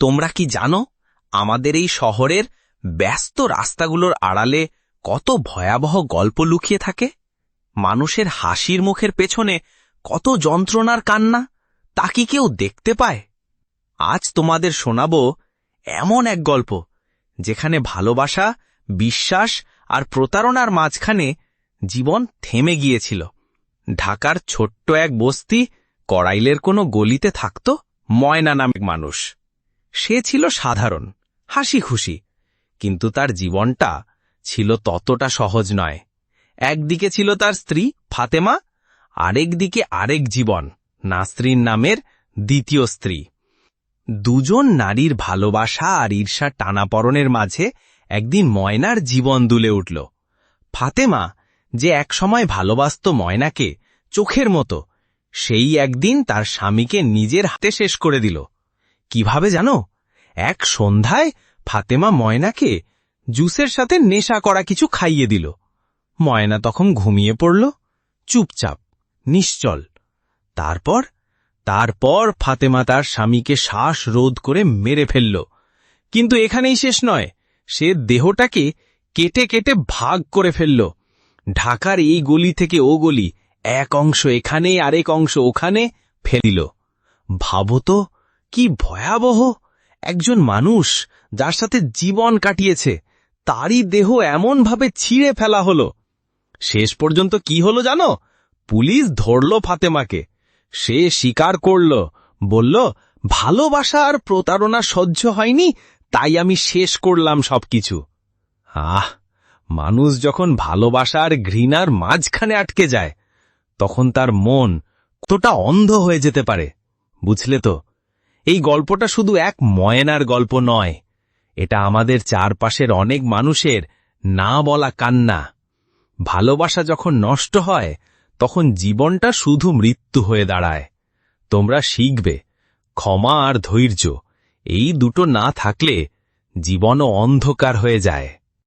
তোমরা কি জানো, আমাদের এই শহরের ব্যস্ত রাস্তাগুলোর আড়ালে কত ভয়াবহ গল্প লুকিয়ে থাকে? মানুষের হাসির মুখের পেছনে কত যন্ত্রণার কান্না, তা কি কেউ দেখতে পায়? আজ তোমাদের শোনাব এমন এক গল্প, যেখানে ভালোবাসা, বিশ্বাস আর প্রতারণার মাঝখানে জীবন থেমে গিয়েছিল। ঢাকার ছোট্ট এক বস্তি কড়াইলের কোনো গলিতে থাকত ময়না নামে মানুষ। সে ছিল সাধারণ হাসি খুশি কিন্তু তার জীবনটা ছিল ততটা সহজ নয়। একদিকে ছিল তার স্ত্রী, ফাতেমা, আরেক দিকে আরেক জীবন, নাসরিন নামের দ্বিতীয় স্ত্রী। দুজন নারীর ভালোবাসা আর ঈর্ষা টানাপড়নের মাঝে একদিন ময়নার জীবন দুলে উঠল। ফাতেমা যে একসময় ভালোবাসত ময়নাকে চোখের মতো, সেই একদিন তার স্বামীকে নিজের হাতে শেষ করে দিল। কীভাবে জানো? এক সন্ধ্যায় ফাতেমা ময়নাকে জুসের সাথে নেশা করা কিছু খাইয়ে দিল। ময়না তখন ঘুমিয়ে পড়ল, চুপচাপ, নিশ্চল। তারপর তারপর ফাতেমা তার স্বামীকে শ্বাস রোধ করে মেরে ফেলল। কিন্তু এখানেই শেষ নয়, সে দেহটাকে কেটে কেটে ভাগ করে ফেলল। ঢাকার এই গলি থেকে ও গলি, এক অংশ এখানে, আরেক অংশ ওখানে ফেলিল। ভাবো তো কি ভয়াবহ! একজন মানুষ যার সাথে জীবন কাটিয়েছে, তারই দেহ এমনভাবে ছিঁড়ে ফেলা হলো। শেষ পর্যন্ত কি হলো জানো? পুলিশ ধরল ফাতেমাকে। সে স্বীকার করল, বলল, ভালোবাসা আর প্রতারণা সহ্য হয়নি, তাই আমি শেষ করলাম সবকিছু। আহ, মানুষ যখন ভালোবাসা আর ঘৃণার মাঝখানে আটকে যায়, তখন তার মন কতটা অন্ধ হয়ে যেতে পারে, বুঝলে তো? এই গল্পটা শুধু এক ময়নার গল্প নয়। এটা আমাদের চারপাশের অনেক মানুষের না বলা কান্না। ভালোবাসা যখন নষ্ট হয়, তখন জীবনটা শুধু মৃত্যু হয়ে দাঁড়ায়। তোমরা শিখবে, ক্ষমা আর ধৈর্য, এই দুটো না থাকলে জীবনও অন্ধকার হয়ে যায়।